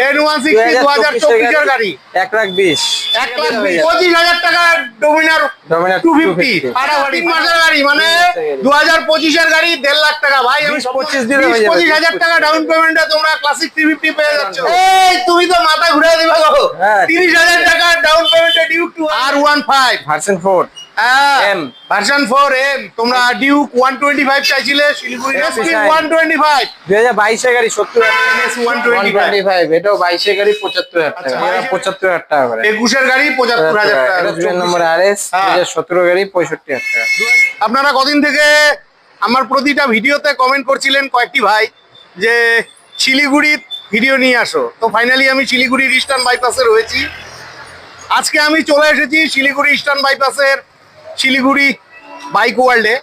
এর এর গাড়ি। 1.5 লাখ টাকা ভাই। 25 দিনে 25000 টাকা ডাউন পেমেন্টে তোমরা ক্লাসিক 350 পেয়ে তুমি তো মাথা ঘুরে দিবা তিরিশ হাজার টাকা ডাউন পেমেন্টে ডিউ টু আর আর15 ভার্সন ফোর হ্যাঁ। গাড়ি আচ্ছা, হ্যাঁ। আপনারা কদিন থেকে আমার প্রতিটা ভিডিওতে কমেন্ট করছিলেন কয়েকটি ভাই যে শিলিগুড়ি ভিডিও নিয়ে আসো। তো ফাইনালি আমি শিলিগুড়ি ইস্টার্ন বাইপাসে রয়েছি। আজকে আমি চলে এসেছি শিলিগুড়ি ইস্টার্ন বাইপাসের শিলিগুড়ি বাইক ওয়ার্ল্ডে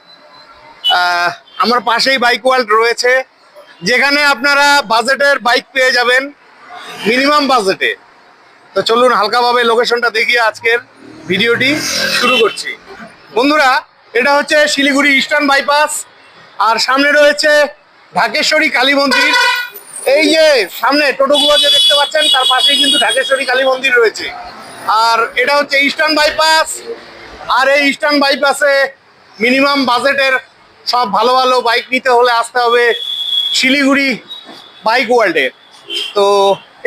আমার পাশেই বাইক ওয়ার্ল্ড রয়েছে। যেখানে আপনারা বাজেটের বাইক পেয়ে যাবেন মিনিমাম বাজেটে তো চলুন হালকাভাবে লোকেশনটা দেখিয়ে আজকের ভিডিওটি শুরু করছি। বন্ধুরা, এটা হচ্ছে শিলিগুড়ি ইস্টার্ন বাইপাস আর সামনে রয়েছে ঢাকেশ্বরী কালী মন্দির। এই যে সামনে টোটোগুলো যে দেখতে পাচ্ছেন, তার পাশেই কিন্তু ঢাকেশ্বরী কালী মন্দির রয়েছে। আর এটা হচ্ছে ইস্টার্ন বাইপাস আর এই ইস্টার্ন বাইপাসে মিনিমাম বাজেটের সব ভালো ভালো বাইক নিতে হলে আসতে হবে শিলিগুড়ি বাইক ওয়ার্ল্ডে। তো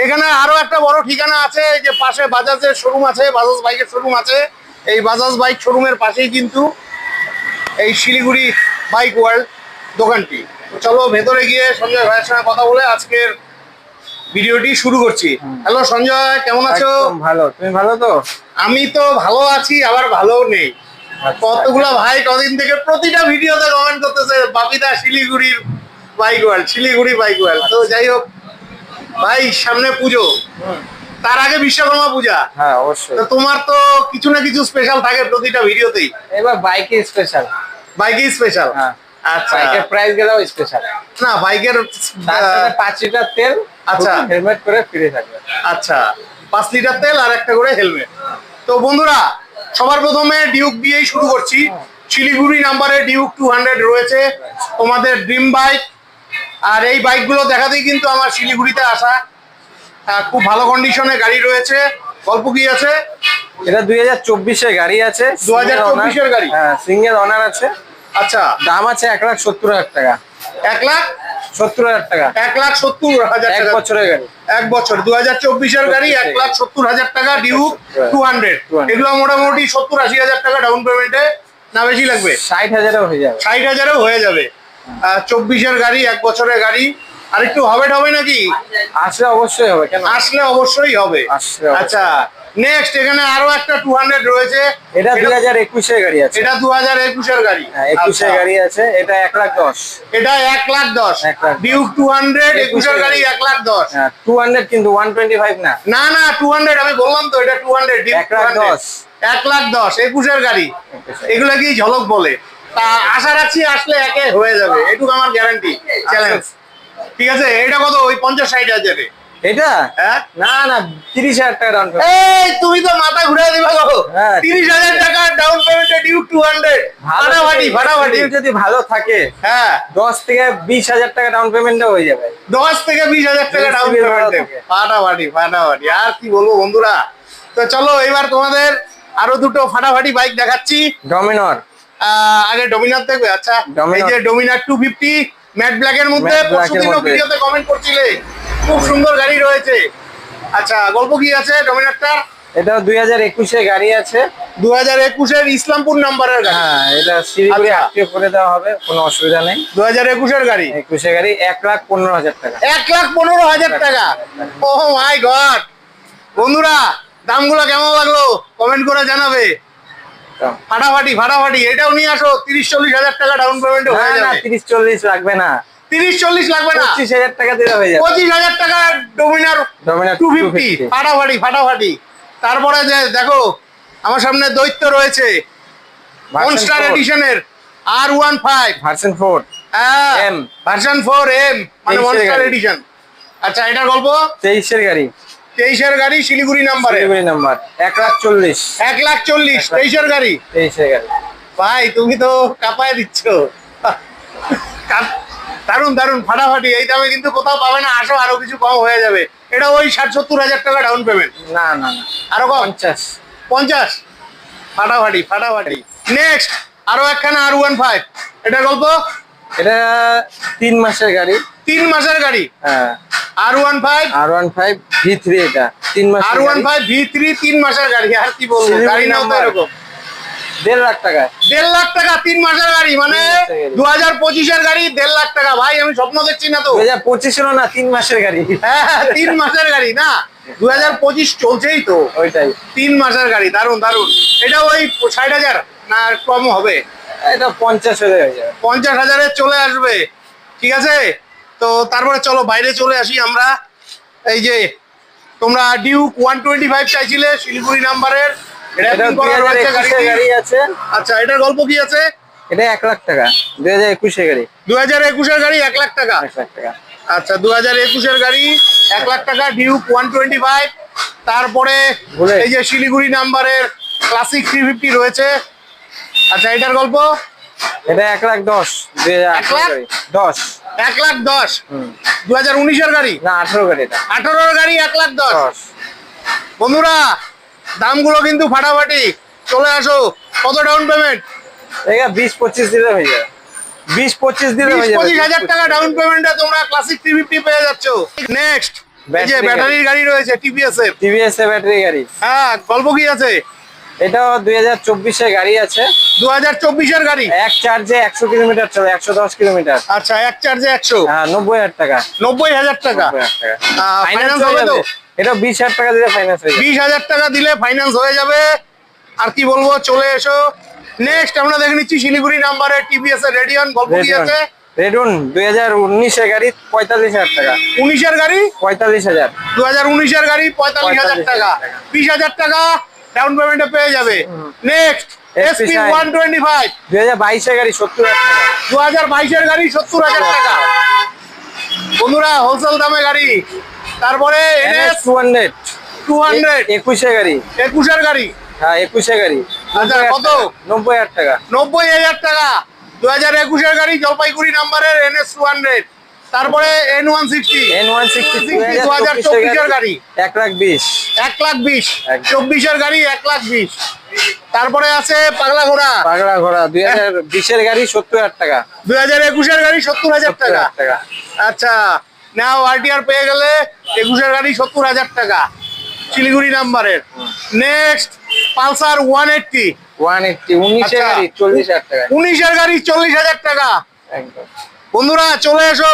এখানে আরও একটা বড় ঠিকানা আছে যে পাশে বাজাজের শোরুম আছে, বাজাজ বাইকের শোরুম আছে। এই বাজাজ বাইক শোরুমের পাশেই কিন্তু এই শিলিগুড়ি বাইক ওয়ার্ল্ড দোকানটি। চলো ভেতরে গিয়ে সঞ্জয় ভাইয়ের সঙ্গে কথা বলে আজকের ভিডিওটি শুরু করছি। হ্যালো সঞ্জয় কেমন আছো? ভালো। তুমি ভালো তো? আমি তো ভালো আছি আবার ভালো নেই। আচ্ছা। কতগুলা ভাই কদিন থেকে প্রতিটা ভিডিওতে কমেন্ট করতেছে বাপিদা শিলিগুড়ির bike world Siliguri bike world তো যাই হোক ভাই সামনে পুজো। তার আগে বিশ্বকর্মা পূজা। হ্যাঁ অবশ্যই। তো তোমার তো কিছু না কিছু স্পেশাল থাকে প্রতিটা ভিডিওতেই। এবার বাইকে স্পেশাল বাইকই স্পেশাল হ্যাঁ। আচ্ছা। বাইকের প্রাইস গেলেও স্পেশাল না বাইকের পাঁচ লিটার তেল আচ্ছা। হেলমেট করে ফিরে থাকবে আচ্ছা পাঁচ লিটার তেল আর একটা করে হেলমেট তো বন্ধুরা সবার প্রথমে ডিউক দিয়েই শুরু করছি। শিলিগুড়ি নাম্বারে ডিউক টু হান্ড্রেড রয়েছে। তোমাদের ড্রিম বাইক আর এই বাইকগুলো দেখাতেই কিন্তু আমার শিলিগুড়িতে আসা খুব ভালো কন্ডিশনে গাড়ি রয়েছে। গল্প কি আছে? এটা দুই হাজার চব্বিশের গাড়ি আছে। 2024 এর গাড়ি? হ্যাঁ সিঙ্গেল অনার আছে। আচ্ছা। দাম আছে এক লাখ সত্তর হাজার টাকা। এক লাখ সত্তর হাজার টাকা। এক লাখ সত্তর হাজার এক টাকা। বছরের গাড়ি। এক বছর দু হাজার চব্বিশের গাড়ি এক লাখ সত্তর হাজার টাকা টু হান্ড্রেড এগুলো মোটামুটি সত্তর আশি হাজার টাকা ডাউন পেমেন্টে না বেশি লাগবে? ষাট হাজারও হয়ে যাবে। ষাট হাজারেও হয়ে যাবে। চব্বিশের গাড়ি এক বছরের গাড়ি। আর একটু হবে হবে নাকি? আসলে অবশ্যই হবে কেন? আসলে অবশ্যই হবে। আচ্ছা নেক্সট এখানে আরও একটা টু হান্ড্রেড রয়েছে। এটা দুই হাজার একুশের গাড়ি আছে। এটা দু হাজার একুশের গাড়ি। হ্যাঁ একুশের আচ্ছা। গাড়ি আছে এটা এক লাখ দশ। এটা এক লাখ দশ। এক লাখ দশ। ডিউক টু হান্ড্রেড একুশের একুশের গাড়ি। গাড়ি। এক লাখ দশ। হ্যাঁ টু হান্ড্রেড কিন্তু ওয়ান টোয়েন্টি ফাইভ না। না না টু হান্ড্রেড আমি বললাম তো এটা টু হান্ড্রেড এক লাখ দশ। এক লাখ দশ একুশের গাড়ি। একুশের। এগুলো কি ঝলক বলে? তা আশা রাখছি আসলে একে হয়ে যাবে এটুকু আমার গ্যারান্টি চ্যালেঞ্জ ঠিক আছে এটা কত? ওই পঞ্চাশ ষাট হাজারে। এটা? না না তিরিশ হাজার টাকা ডাউন এই তুমি তো মাথা ঘুরে দিবা গো। হ্যাঁ। তিরিশ হাজার টাকা ডাউন পেমেন্টে ডিউক টু হান্ড্রেড ফাটাফাটি ফাটাফাটি। যদি ভালো থাকে হ্যাঁ। দশ থেকে বিশ হাজার টাকা ডাউন পেমেন্টও হয়ে যাবে। দশ থেকে বিশ হাজার টাকা ডাউন পেমেন্টে ফাটাফাটি ফাটাফাটি। আর কি বলব বন্ধুরা? তো চলো এবার তোমাদের আরও দুটো ফাটাফাটি বাইক দেখাচ্ছি। ডমিনর আহ, আগে ডোমিনার দেখবে? আচ্ছা। এই যে Dominar two fifty matte black এর মধ্যে পরশুদিনও ভিডিওতে কমেন্ট করছিলে। খুব সুন্দর গাড়ি রয়েছে। আচ্ছা গল্প কি আছে ডোমিনারটা এটা দুই হাজার একুশে গাড়ি আছে। দু হাজার একুশের ইসলামপুর নাম্বারের গাড়ি। হ্যাঁ এটা শিলিগুড়ি আচ্ছা। করে দেওয়া হবে কোনো অসুবিধা নেই। দু হাজার একুশের গাড়ি। একুশে গাড়ি এক লাখ পনেরো হাজার টাকা। এক লাখ পনেরো হাজার টাকা। Oh my god. বন্ধুরা দামগুলো কেমন লাগল? কমেন্ট করে জানাবে। ফাটাফাটি ফাটাফাটি এটাও নিয়ে আসো। তিরিশ চল্লিশ হাজার টাকা ডাউন পেমেন্ট হয়ে যাবে। তিরিশ চল্লিশ লাগবে না। তিরিশ চল্লিশ লাগবে না। পঁচিশ হাজার টাকা দিলে হয়ে যাবে। পঁচিশ হাজার টাকা ডোমিনার ডমিনার টু ফিফটি ফাটাফাটি ফাটাফাটি। তারপরে যে দেখো আমার সামনে দৈত্য রয়েছে monster এডিশনের R one five version four M। Version four M মানে মনস্টার এডিশন আচ্ছা এটার গল্প? তেইশের গাড়ি। তেইশের গাড়ি শিলিগুড়ি নাম্বারে শিলিগুড়ি নাম্বার এক লাখ চল্লিশ। এক লাখ চল্লিশ তেইশের গাড়ি। তেইশের গাড়ি। ভাই তুমি তো কাপায় দিচ্ছ। দারুণ দারুণ ফাটাফাটি। এই দামে কিন্তু কোথাও পাবে না আসো আরও কিছু কম হয়ে যাবে। এটা ওই ষাট সত্তর হাজার টাকা ডাউন পেমেন্ট না না না। আরও কম? পঞ্চাশ। পঞ্চাশ? ফাটাফাটি ফাটাফাটি। নেক্সট আরও একখানা আর ওয়ান ফাইভ এটা গল্প? এটা তিন মাসের গাড়ি। তিন মাসের গাড়ি? হ্যাঁ। R one five R one five V three এটা। তিন মাস R one five V three তিন মাসের গাড়ি। আর কি বলব? গাড়ি নাও তো এরকম। দেড় লাখ টাকা দেড় লাখ টাকা তিন মাসের গাড়ি মানে। দু হাজার পঁচিশের গাড়ি দেড় লাখ টাকা। ভাই আমি স্বপ্ন দেখছি না তো। দু হাজার পঁচিশের না তিন মাসের গাড়ি। হ্যাঁ তিন মাসের গাড়ি না। দু হাজার পঁচিশ চলছেই তো। ওইটাই। তিন মাসের গাড়ি দারুণ দারুণ এটা ওই ষাট হাজার না কম হবে? এটা পঞ্চাশ হয়ে যাবে। পঞ্চাশ হাজারে চলে আসবে। ঠিক আছে? তো তারপরে চলো বাইরে চলে আসি আমরা। এই যে তোমরা ডিউক ওয়ান টোয়েন্টি ফাইভ চাইছিলে শিলিগুড়ি নাম্বারের। এটা দুই হাজার রয়েছে গাড়ি? আছে। আচ্ছা এটার গল্প কি আছে? এটা এক লাখ টাকা দুই হাজার একুশের গাড়ি। হাজার একুশের গাড়ি এক লাখ টাকা? এক লাখ টাকা। আচ্ছা দু হাজার একুশের গাড়ি এক লাখ টাকা ডিউক ওয়ান টোয়েন্টি ফাইভ তারপরে এই যে শিলিগুড়ি নাম্বারের ক্লাসিক থ্রি ফিফটি রয়েছে। আচ্ছা এটার গল্প? এটা এক লাখ দশ এক লাখ? দশ। এক লাখ দশ। দু হাজার উনিশের গাড়ি? না আঠারো গাড়ি আঠারোর গাড়ি এক লাখ দশ। বন্ধুরা দামগুলো কিন্তু ফাটাফাটি। চলে আসো কত ডাউন পেমেন্ট এটা বিশ পঁচিশ দিলে হয়ে যায় বিশ পঁচিশ দিলে হয়ে যায় পঁচিশ হাজার টাকা ডাউন পেমেন্টে তোমরা ক্লাসিক থ্রি ফিফটি পেয়ে যাচ্ছ। নেক্সট এই যে ব্যাটারির গাড়ি। রয়েছে টিভিএস এর টিভিএস এর ব্যাটারি গাড়ি। হ্যাঁ গল্প কি আছে? এটাও দুই হাজার চব্বিশের গাড়ি আছে। দু হাজার চব্বিশের গাড়ি? এক চার্জে একশো কিলোমিটার চলে একশো দশ কিলোমিটার। আচ্ছা এক চার্জে একশো? হ্যাঁ নব্বই হাজার টাকা। নব্বই হাজার টাকা? ফাইন্যান্স হবে তো? এটা বিশ হাজার টাকা দিলে ফাইন্যান্স হয়ে বিশ হাজার টাকা দিলে ফাইন্যান্স হয়ে যাবে। আর কি বলব চলে এসো। নেক্সট আমরা দেখে নিচ্ছি শিলিগুড়ি নাম্বারে টিভিএস এর রেডিয়ন আছে? রেডুন দুই হাজার উনিশের গাড়ি পঁয়তাল্লিশ হাজার টাকা। উনিশের গাড়ি? পঁয়তাল্লিশ হাজার। দু হাজার উনিশের গাড়ি পঁয়তাল্লিশ হাজার টাকা। টাকা। বিশ হাজার টাকা ডাউন পেমেন্টে পেয়ে যাবে। Next SP. One twenty five হাজার বাইশের গাড়ি সত্তর দু হাজার বাইশের গাড়ি সত্তর হাজার টাকা। বন্ধুরা হোলসেল দামে গাড়ি। তারপরে NS two hundred two hundred একুশে গাড়ি। একুশের গাড়ি। হ্যাঁ একুশে গাড়ি। আচ্ছা, কত? নব্বই হাজার টাকা। নব্বই হাজার টাকা। দু হাজার একুশের গাড়ি জলপাইগুড়ি নাম্বারের এনএস টু হান্ড্রেড তারপরে N one sixty N one sixty দু হাজার চব্বিশের গাড়ি। এক লাখ বিশ। এক লাখ বিশ। চব্বিশের গাড়ি এক লাখ বিশ। তারপরে আছে পাগলা ঘোড়া পাগড়া ঘোড়া দুই হাজার বিশের গাড়ি সত্তর হাজার টাকা। দুই হাজার একুশের গাড়ি সত্তর হাজার টাকা। আচ্ছা নাও আরটিআর পেয়ে গেলে একুশের গাড়ি সত্তর হাজার টাকা। শিলিগুড়ি নাম্বারের। Next Pulsar one eighty. One eighty উনিশের আচ্ছা। গাড়ি চল্লিশ হাজার টাকা। উনিশের গাড়ি চল্লিশ হাজার টাকা। একদম। বন্ধুরা চলে এসো।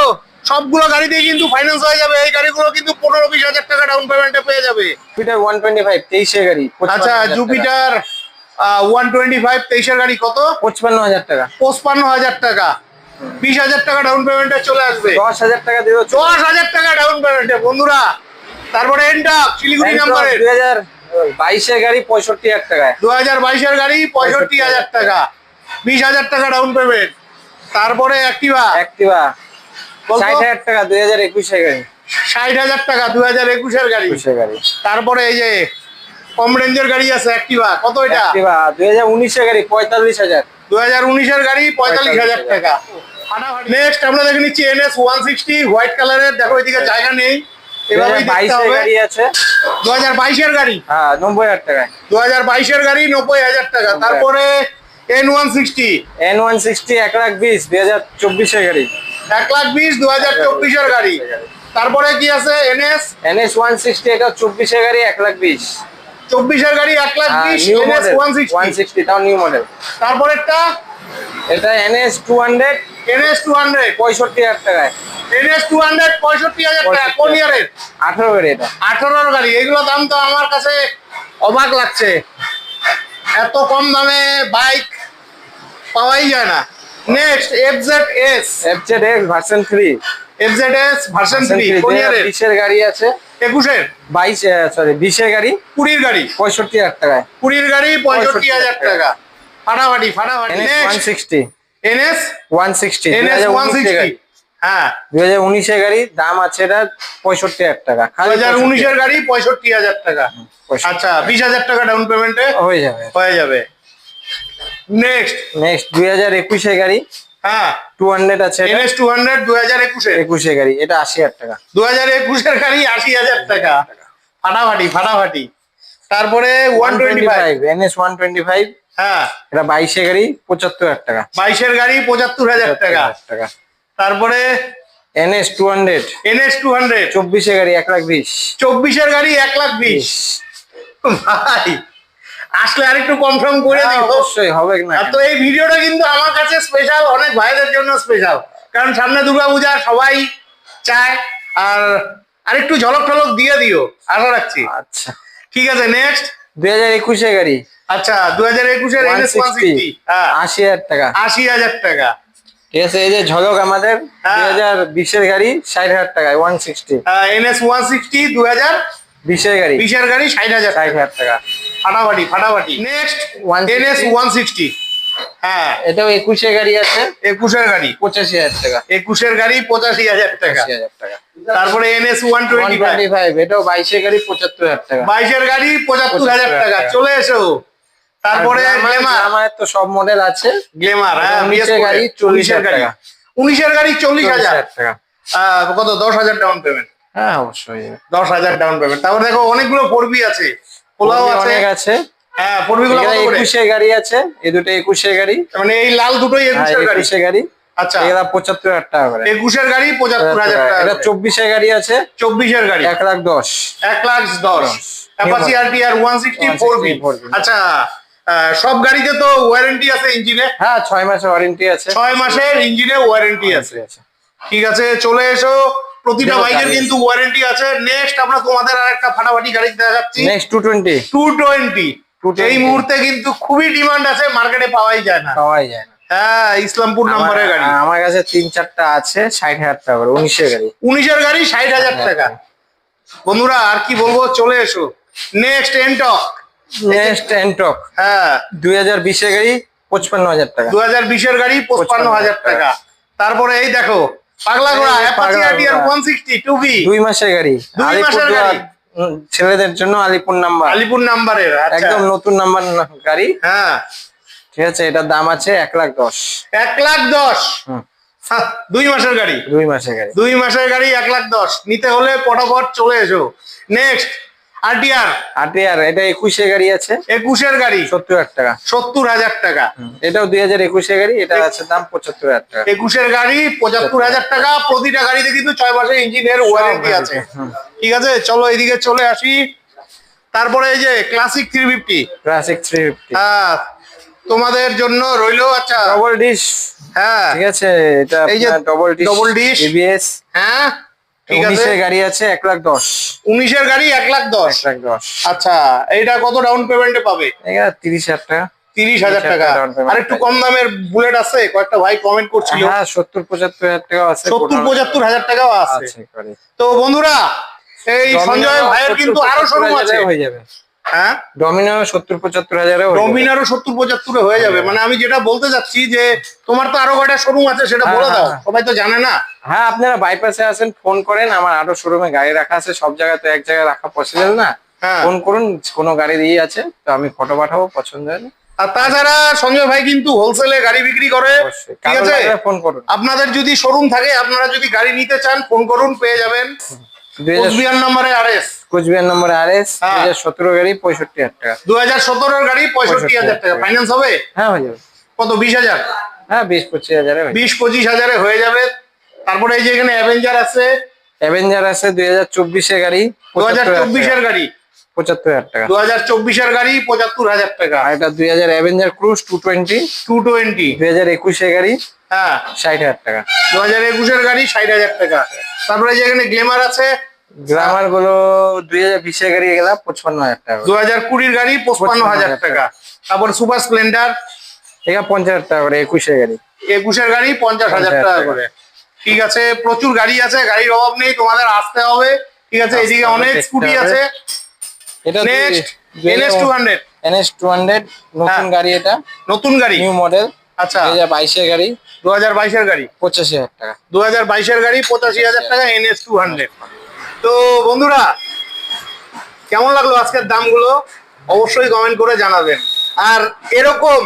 সবগুলো গাড়ি গাড়িতেই কিন্তু ফাইন্যান্স হয়ে যাবে। এই গাড়িগুলো কিন্তু পনেরো বিশ হাজার টাকা ডাউন পেমেন্টে পেয়ে যাবে। জুপিটার ওয়ান টোয়েন্টি ফাইভ তেইশের গাড়ি আচ্ছা জুপিটার ওয়ান টোয়েন্টি ফাইভ তেইশের গাড়ি কত? পঁচপান্ন হাজার টাকা। পঁচপান্ন হাজার টাকা। বিশ হাজার টাকা ডাউন পেমেন্টে চলে আসবে। দশ হাজার টাকা দিলেও দশ হাজার টাকা ডাউন পেমেন্টে বন্ধুরা। তারপরে এন্ডাপ শিলিগুড়ি নাম্বারে দুই হাজার বাইশের গাড়ি পঁয়ষট্টি হাজার টাকায়। দু হাজার বাইশের গাড়ি পঁয়ষট্টি হাজার টাকা। বিশ হাজার টাকা ডাউন পেমেন্ট তারপরে অ্যাক্টিভা অ্যাক্টিভা বলতো? ষাট হাজার টাকা দুই হাজার একুশের গাড়ি। ষাট হাজার টাকা দু হাজার একুশের গাড়ি। গাড়ি। তারপরে এই যে কম রেঞ্জের গাড়ি আছে অ্যাক্টিভা কত এটা? অ্যাক্টিভা দুই হাজার উনিশের গাড়ি পঁয়তাল্লিশ হাজার। দু হাজার উনিশের গাড়ি 45,000 টাকা। নেক্সট আমরা দেখে নিচ্ছি এনএস ওয়ান সিক্সটি হোয়াইট কালারের দেখো এদিকে জায়গা নেই। দুই হাজার এভাবেই দেখতে হবে। গাড়ি আছে। দু হাজার বাইশের গাড়ি। হ্যাঁ নব্বই হাজার টাকায়। দু হাজার বাইশের গাড়ি নব্বই হাজার টাকা। তারপরে N one sixty N one sixty এক লাখ বিশ দুই হাজার চব্বিশের গাড়ি। এক লাখ বিশ দু হাজার চব্বিশের গাড়ি। তারপরে কি আছে? এনএস এনএস ওয়ান সিক্সটি এটা চব্বিশের গাড়ি এক লাখ বিশ। চব্বিশের গাড়ি এক লাখ বিশ new NS one sixty sixty তাও নিউ মডেল তারপরেরটা? এটা NS two hundred NS two hundred পঁয়ষট্টি হাজার টাকায়। এনএস টু হান্ড্রেড পঁয়ষট্টি হাজার টাকা কোন ইয়ারের আঠারো গাড়ি এটা। আঠারোর গাড়ি এগুলো দাম তো আমার কাছে অবাক লাগছে। এত কম দামে বাইক পাওয়াই যায় না। Next F Z S FZ X version three F Z S version three কোন ইয়ারের বিশের গাড়ি আছে। একুশের? বাইশ সরি বিশের গাড়ি। কুড়ির গাড়ি। পঁয়ষট্টি হাজার টাকায়। কুড়ির গাড়ি পঁয়ষট্টি হাজার টাকা। ফাটাফাটি ফাটাফাটি next sixty NS one sixty NS one sixty হ্যাঁ দুই হাজার উনিশের গাড়ি। দাম আছে এটা পঁয়ষট্টি হাজার টাকা। দু খালি হাজার। উনিশের গাড়ি পঁয়ষট্টি হাজার টাকা। পঁয়ষট্টি। আচ্ছা বিশ হাজার টাকা ডাউন পেমেন্টে হয়ে যাবে। হয়ে যাবে। নেক্সট নেক্সট দুই হাজার একুশের গাড়ি। হ্যাঁ। টু হান্ড্রেড আছে এটা। এনএস টু হান্ড্রেড দু হাজার একুশে। একুশে গাড়ি এটা আশি হাজার টাকা। দু হাজার একুশের গাড়ি আশি হাজার টাকা। ফাটাফাটি ফাটাফাটি। তারপরে one one twenty twenty five five NS one twenty five হ্যাঁ। এটা বাইশে গাড়ি পঁচাত্তর হাজার টাকা। বাইশের গাড়ি পঁচাত্তর হাজার টাকা। টাকা। তারপরে NS two hundred NS two hundred চব্বিশে গাড়ি এক লাখ বিশ। চব্বিশের গাড়ি এক লাখ বিশ। ভাই। আসলে আরেকটু কনফার্ম করে হ্যাঁ, অবশ্যই হবে না তো এই ভিডিওটা কিন্তু আমার কাছে স্পেশাল অনেক ভাইদের জন্য স্পেশাল কারণ সামনে দুর্গাপূজা সবাই চায় আর আরেকটু ঝলক টলক দিয়ে দিও। আশা রাখছি। আচ্ছা। ঠিক আছে নেক্সট দুই হাজার একুশে গাড়ি। আচ্ছা দু হাজার একুশের হ্যাঁ। আশি হাজার টাকা। আশি হাজার টাকা। ঠিক আছে এই যে ঝলক আমাদের হ্যাঁ। দুই হাজার বিশের গাড়ি ষাট হাজার টাকায় one sixty NS one sixty দু হাজার বিশের গাড়ি। বিশের গাড়ি ষাট হাজার ষাট হাজার টাকা। ফাটাফাটি ফাটাফাটি। নেক্সট 160 এনএস ওয়ান সিক্সটি হ্যাঁ। এটাও একুশে গাড়ি আছে। একুশের গাড়ি। পঁচাশি হাজার টাকা। একুশের গাড়ি পঁচাশি হাজার টাকা। টাকা। তারপরে এনএস ওয়ান টোয়েন্টি ফাইভ এটাও বাইশে গাড়ি পঁচাত্তর হাজার টাকা। বাইশের গাড়ি পঁচাত্তর হাজার টাকা। চলে এসো। তারপরে গ্লেমার আমার তো সব মডেল আছে। গ্লেমার হ্যাঁ উনিশের গাড়ি, চল্লিশ উনিশের গাড়ি উনিশের গাড়ি চল্লিশ হাজার। টাকা। কত? দশ হাজার ডাউন পেমেন্ট হ্যাঁ অবশ্যই। দশ হাজার ডাউন পেমেন্ট তারপরে দেখো অনেকগুলো ফোরবি আছে। পোলাও আছে। অনেক আছে। হ্যাঁ গাড়ি আছে। এই দুটো গাড়ি। মানে এই লাল দুটোই হ্যাঁ, একুশের গাড়ি? আচ্ছা। পঁচাত্তর হাজার টাকা করে। একুশের গাড়ি পঁচাত্তর হাজার টাকা এটা গাড়ি আছে। চব্বিশের গাড়ি। এক লাখ দশ। এক লাখ দশ। Apache R T R one sixty four B 4B আচ্ছা সব গাড়িতে তো ওয়ারেন্টি আছে ইঞ্জিনে? হ্যাঁ ছয় মাসের ওয়ারেন্টি আছে। ছয় মাসের ইঞ্জিনে ওয়ারেন্টি আছে। ঠিক আছে চলে এসো। প্রতিটা বাইকের কিন্তু ওয়ারেন্টি আছে। নেক্সট আমরা তোমাদের আর একটা ফাটাফাটি গাড়ি দেখাচ্ছি। Next two twenty two twenty 220 এই মুহূর্তে কিন্তু খুবই ডিমান্ড আছে মার্কেটে পাওয়াই যায় না। পাওয়াই যায় না। হ্যাঁ ইসলামপুর নম্বরের গাড়ি। আমার- আমার কাছে তিন চারটা আছে ষাট হাজার টাকা করে উনিশের গাড়ি। উনিশের গাড়ি ষাট হাজার টাকা। বন্ধুরা আর কি বলব চলে এসো। নেক্সট এনটক নেক্সট এন্টক হ্যাঁ। দুই হাজার বিশের গাড়ি পঁচপান্ন হাজার টাকা। দু হাজার বিশের গাড়ি পঁচপান্ন হাজার টাকা। তারপরে এই দেখো পাগলা ঘোড়া অ্যাপাচি আরটিআর দুই মাসের গাড়ি। দুই মাসের গাড়ি। ছেলেদের জন্য আলিপুর নাম্বার। আলিপুর নাম্বারের আচ্ছা। একদম নতুন নাম্বার গাড়ি। হ্যাঁ। ঠিক আছে এটার দাম আছে এক লাখ দশ। এক লাখ দশ। হ্যাঁ, দুই মাসের গাড়ি। দুই মাসের গাড়ি। দুই মাসের গাড়ি এক লাখ দশ। নিতে হলে পটাপট চলে এসো। Next RTR. আটিয়ার এটা একুশে গাড়ি আছে। একুশের গাড়ি। সত্তর হাজার টাকা। সত্তর হাজার টাকা। এটাও দুই হাজার একুশে গাড়ি এটা আছে দাম পঁচাত্তর হাজার টাকা। একুশের গাড়ি পঁচাত্তর হাজার টাকা প্রতিটা গাড়িতে কিন্তু ছয় মাসের ইঞ্জিনের ওয়ারেন্টি আছে। ঠিক আছে চলো এদিকে চলে আসি। তারপরে এই যে classic three fifty classic three fifty হ্যাঁ তোমাদের জন্য রইল আচ্ছা। ডবল ডিশ হ্যাঁ। ঠিক আছে এটা এই যে double dish double dish। ABS হ্যাঁ। উনিশের গাড়ি আছে এক লাখ দশ। উনিশের গাড়ি এক লাখ দশ? এক দশ। আচ্ছা এইটা কত ডাউন পেমেন্টে পাবে? তিরিশ হাজার টাকা। তিরিশ হাজার টাকা। down আর একটু কম দামের বুলেট আছে কয়েকটা ভাই কমেন্ট করছিল। হ্যাঁ সত্তর পঁচাত্তর হাজার টাকা আছে সত্তর পঁচাত্তর হাজার টাকাও আছে। তো বন্ধুরা এই সঞ্জয় ভাইয়ের কিন্তু আরও 75 শোরুম আছে। হয়ে যাবে। হ্যাঁ? ডমিনারও সত্তর পঁচাত্তর হয়ে যাবে। ডমিনারও সত্তর পঁচাত্তরে হয়ে যাবে। মানে আমি যেটা বলতে যাচ্ছি যে তোমার তো আরও কয়টা শোরুম আছে সেটা হ্যাঁ, বলে দাও। হ্যাঁ। সবাই তো জানে না। হ্যাঁ আপনারা বাইপাসে আসেন ফোন করেন। আমার আরও শোরুমে গাড়ি রাখা আছে। সব জায়গায় তো এক জায়গায় রাখা পসিবল না। হ্যাঁ। ফোন করুন কোনো গাড়ি দিয়ে আছে তো আমি ফটো পাঠাবো পছন্দ হলে। আর তাছাড়া সঞ্জয় ভাই কিন্তু হোলসেলে গাড়ি বিক্রি করে। ঠিক আছে? ফোন করুন। আপনাদের যদি শোরুম থাকে আপনারা যদি গাড়ি নিতে চান ফোন করুন পেয়ে যাবেন। হাজার কোচবিহার নম্বরে R S Coochbehar number R S হ্যাঁ। হাজার সতেরো গাড়ি পঁয়ষট্টি হাজার টাকা। দু হাজার গাড়ি পঁয়ষট্টি হাজার টাকা। 65,000 ফাইন্যান্স হবে? হ্যাঁ হয়ে যাবে। কত বিশ হাজার? হ্যাঁ বিশ পঁচিশ হাজারে হয়ে যাবে। বিশ পঁচিশ হাজারে হয়ে যাবে। তারপরে এই যে এখানে অ্যাভেঞ্জার আছে। অ্যাভেঞ্জার আছে দুই হাজার চব্বিশে গাড়ি দু হাজার 75,000 চব্বিশের গাড়ি। পঁচাত্তর হাজার টাকা। দু হাজার চব্বিশের গাড়ি পঁচাত্তর হাজার টাকা। আর এটা দুই হাজার Avenger Cruise two twenty two twenty দুই হাজার একুশে গাড়ি হ্যাঁ। ষাট হাজার টাকা। দু হাজার একুশের গাড়ি ষাট হাজার টাকা। তারপরে যে এখানে গ্লেমার আছে গ্রামারগুলো দুই হাজার বিশে গাড়ি এগুলা পঁচপান্ন হাজার টাকা দু হাজার কুড়ির গাড়ি পঁচপান্ন হাজার টাকা। তারপর সুপার স্প্লেন্ডার এগুলা পঞ্চাশ হাজার টাকা করে একুশে গাড়ি। একুশের গাড়ি পঞ্চাশ হাজার টাকা। করে। ঠিক আছে প্রচুর গাড়ি আছে গাড়ির অভাব নেই তোমাদের আসতে হবে। ঠিক আছে এদিকে অনেক স্কুটি আছে। এটা next NS two hundred NS two hundred নতুন। গাড়ি এটা। নতুন গাড়ি। নিউ মডেল আচ্ছা। দুই হাজার বাইশের গাড়ি। দু হাজার বাইশের গাড়ি। পঁচাশি হাজার টাকা। দু হাজার বাইশের গাড়ি পঁচাশি হাজার টাকা এনএস টু হান্ড্রেড তো বন্ধুরা, কেমন লাগল আজকের দামগুলো? অবশ্যই কমেন্ট করে জানাবেন। আর এরকম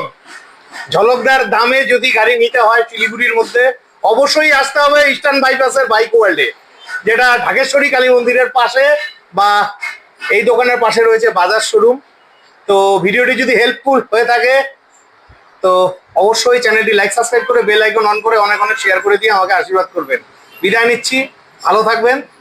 ঝলকদার দামে যদি গাড়ি নিতে হয় শিলিগুড়ির মধ্যে, অবশ্যই আসতে হবে ইস্টার্ন বাইপাসের বাইক ওয়ার্ল্ডে যেটা ঢাকেশ্বরী কালী মন্দিরের পাশে বা এই দোকানের পাশে রয়েছে বাজার শোরুম। তো ভিডিওটি যদি হেল্পফুল হয়ে থাকে, তো অবশ্যই চ্যানেলটি লাইক সাবস্ক্রাইব করে বেল আইকন অন করে অনেক অনেক শেয়ার করে দিয়ে আমাকে আশীর্বাদ করবেন। বিদায় নিচ্ছি, ভালো থাকবেন।